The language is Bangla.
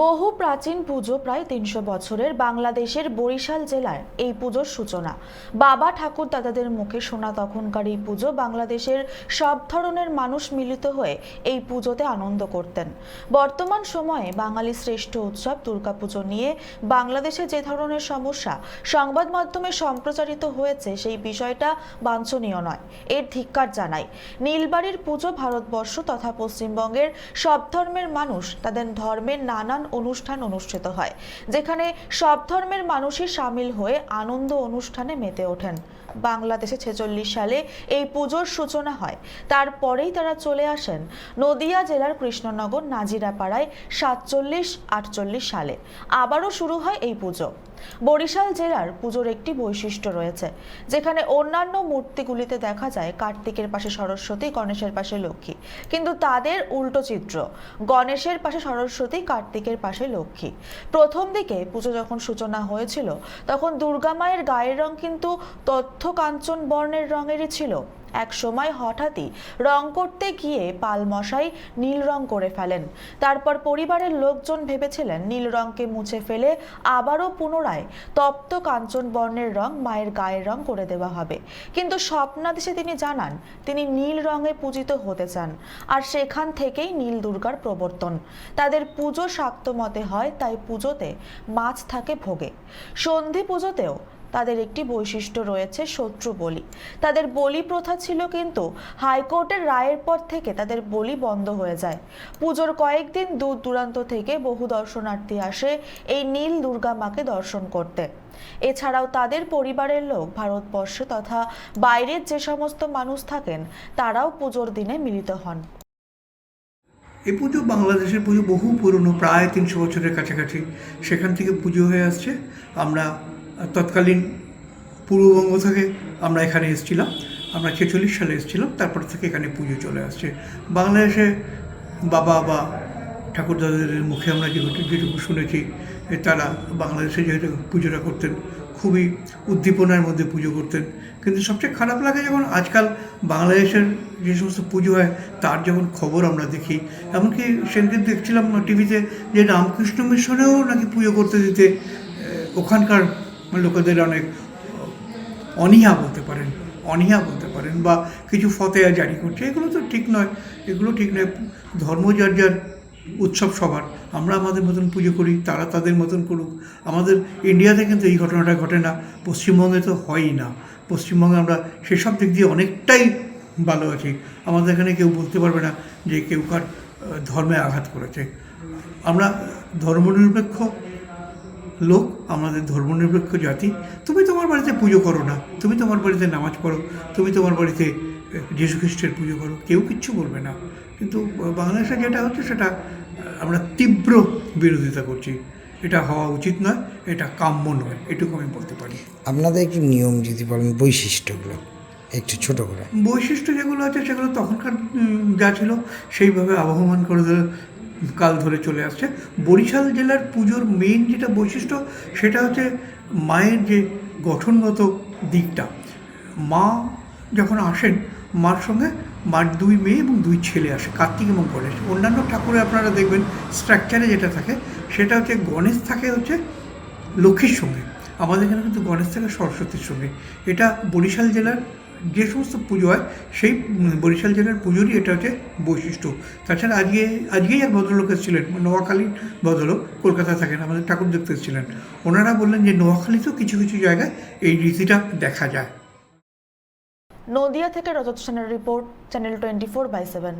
বহু প্রাচীন পুজো প্রায় তিনশো বছরের বাংলাদেশের বরিশাল জেলার এই পুজোর সূচনা। বাবা ঠাকুর দাদাদের মুখে শোনা তখনকার এই পুজো বাংলাদেশের সব ধরনের মানুষ মিলিত হয়ে এই পুজোতে আনন্দ করতেন। বর্তমান সময়ে বাঙালি শ্রেষ্ঠ উৎসব দুর্গাপুজো নিয়ে বাংলাদেশে যে ধরনের সমস্যা সংবাদ মাধ্যমে সম্প্রচারিত হয়েছে সেই বিষয়টা বাঞ্ছনীয় নয়, এর ধিক্কার জানাই নীলবাড়ির পুজো ভারতবর্ষ তথা পশ্চিমবঙ্গের সব ধর্মের মানুষ তাদের ধর্মের নানান অনুষ্ঠান অনুষ্ঠিত হয়, যেখানে সব ধর্মের মানুষই সামিল হয়ে আনন্দ অনুষ্ঠানে মেতে ওঠেন। বাংলাদেশে ছেচল্লিশ সালে এই পুজোর সূচনা হয়। তারপরেই তারা চলে আসেন নদিয়া জেলার কৃষ্ণনগর নাজিরাপাড়ায় সাতচল্লিশ, আটচল্লিশ সালে। আবারও শুরু হয় এই পুজো। বরিশাল জেলার পুজোর একটি বৈশিষ্ট্য রয়েছে, যেখানে অন্যান্য মূর্তিগুলিতে দেখা যায় কার্তিকের পাশে সরস্বতী, গণেশের পাশে লক্ষ্মী। কিন্তু তাদের উল্টো চিত্র, গণেশের পাশে সরস্বতী, কার্তিকের পাশে লক্ষ্মী। প্রথম দিকে পুজো যখন সূচনা হয়েছিল, তখন দুর্গা মায়ের গায়ের রং কিন্তু তথ্য কাঞ্চন বর্ণের রঙেরই ছিল। এক সময় হঠাৎই রং করতে গিয়ে পালমশাই নীল রং করে ফেলেন। তারপর পরিবারের লোকজন ভেবেছিলেন নীল রংকে মুছে ফেলে আবারও পুনরায় তপ্ত কাঞ্চন বর্ণের রং মায়ের গায়ের রং করে দেওয়া হবে। কিন্তু স্বপ্নাদেশে তিনি জানান, তিনি নীল রঙে পূজিত হতে চান আর সেখান থেকেই নীল দুর্গার প্রবর্তন। তাদের পুজো শাক্ত মতে হয়, তাই পুজোতে মাছ থাকে ভোগে। সন্ধি পুজোতেও তাদের একটি বৈশিষ্ট্য রয়েছে শত্রু বলি। তাদের বলি প্রথা ছিল কিন্তু হাইকোর্টের রায়ের পর থেকে তাদের বলি বন্ধ হয়ে যায়। পুজোর কয়েকদিন দূর দূরান্ত থেকে বহু দর্শনার্থী আসে এই নীল দুর্গা মাকে দর্শন করতে। এছাড়াও তাদের পরিবারের লোক, ভারতবর্ষে তথা বাইরের যে সমস্ত মানুষ থাকেন, তারাও পুজোর দিনে মিলিত হন। এই পুজো বাংলাদেশের পুজো বহু পুরনো, প্রায় তিনশো বছরের কাছাকাছি। সেখান থেকে পুজো হয়ে আসছে। আমরা তৎকালীন পূর্ববঙ্গ থেকে আমরা এখানে এসেছিলাম। আমরা ছেচল্লিশ সালে এসেছিলাম, তারপর থেকে এখানে পুজো চলে আসছে। বাংলাদেশে বাবা বা ঠাকুরদাদের মুখে আমরা যেহেতু যেটুকু শুনেছি তারা বাংলাদেশে যেহেতু পুজোটা করতেন, খুবই উদ্দীপনার মধ্যে পুজো করতেন। কিন্তু সবচেয়ে খারাপ লাগে যখন আজকাল বাংলাদেশের যে সমস্ত পুজো হয়, তার যখন খবর আমরা দেখি, এমনকি সেদিন দেখছিলাম টিভিতে যে রামকৃষ্ণ মিশনেও নাকি পুজো করতে দিতে ওখানকার লোকেদের অনেক অনীহা বলতে পারেন, অনীহা বলতে পারেন বা কিছু ফতেয়া জারি করছে, এগুলো তো ঠিক নয়, এগুলো ঠিক নয়। ধর্ম যার যার উৎসব সবার, আমরা আমাদের মতন পুজো করি, তারা তাদের মতন করুক। আমাদের ইন্ডিয়াতে কিন্তু এই ঘটনাটা ঘটে না, পশ্চিমবঙ্গে তো হয়ই না। পশ্চিমবঙ্গে আমরা সেসব দিক দিয়ে অনেকটাই ভালো আছি। আমাদের এখানে কেউ বলতে পারবে না যে কেউ কার ধর্মে আঘাত করেছে। আমরা ধর্মনিরপেক্ষ লোক আমাদের ধর্মনিরপেক্ষ জাতি তুমি তোমার বাড়িতে পুজো করো না তুমি তোমার বাড়িতে নামাজ পড়ো তুমি তোমার বাড়িতে যীশু খ্রিস্টের পুজো করো কেউ কিচ্ছু বলবে না। কিন্তু বাংলাদেশে যেটা হচ্ছে সেটা আমরা তীব্র বিরোধিতা করছি। এটা হওয়া উচিত নয় এটা কাম্য নয় এটুকু আমি বলতে পারি। আপনাদের একটু নিয়ম যদি বলেন বৈশিষ্ট্যগুলো একটু ছোট করে। বৈশিষ্ট্য যেগুলো আছে সেগুলো তখনকার যা ছিল সেইভাবে আবহমান করে কাল ধরে চলে আসছে। বরিশাল জেলার পুজোর মেইন যেটা বৈশিষ্ট্য, সেটা হচ্ছে মায়ের যে গঠনগত দিকটা। মা যখন আসেন, মার সঙ্গে মার দুই মেয়ে এবং দুই ছেলে আসে, কার্তিক এবং গণেশ। অন্যান্য ঠাকুরে আপনারা দেখবেন স্ট্রাকচারে যেটা থাকে, সেটা হচ্ছে গণেশ থাকে হচ্ছে লক্ষ্মীর সঙ্গে। আমাদের এখানে কিন্তু গণেশ থাকে সরস্বতীর সঙ্গে। এটা বরিশাল জেলার যে সমস্ত পুজো হয়, সেই বরিশাল জেলার পুজোরই এটা হচ্ছে বৈশিষ্ট্য। তাছাড়া আজকে, আজকেই এক ভদ্রলোক এসেছিলেন, নোয়াখালীর ভদ্রলোক কলকাতা থাকেন, আমাদের ঠাকুর দেখতে এসেছিলেন। ওনারা বললেন যে নোয়াখালীতেও কিছু কিছু জায়গায় এই রীতিটা দেখা যায়। নদিয়া থেকে রজত সেনের report, channel twenty four by seven.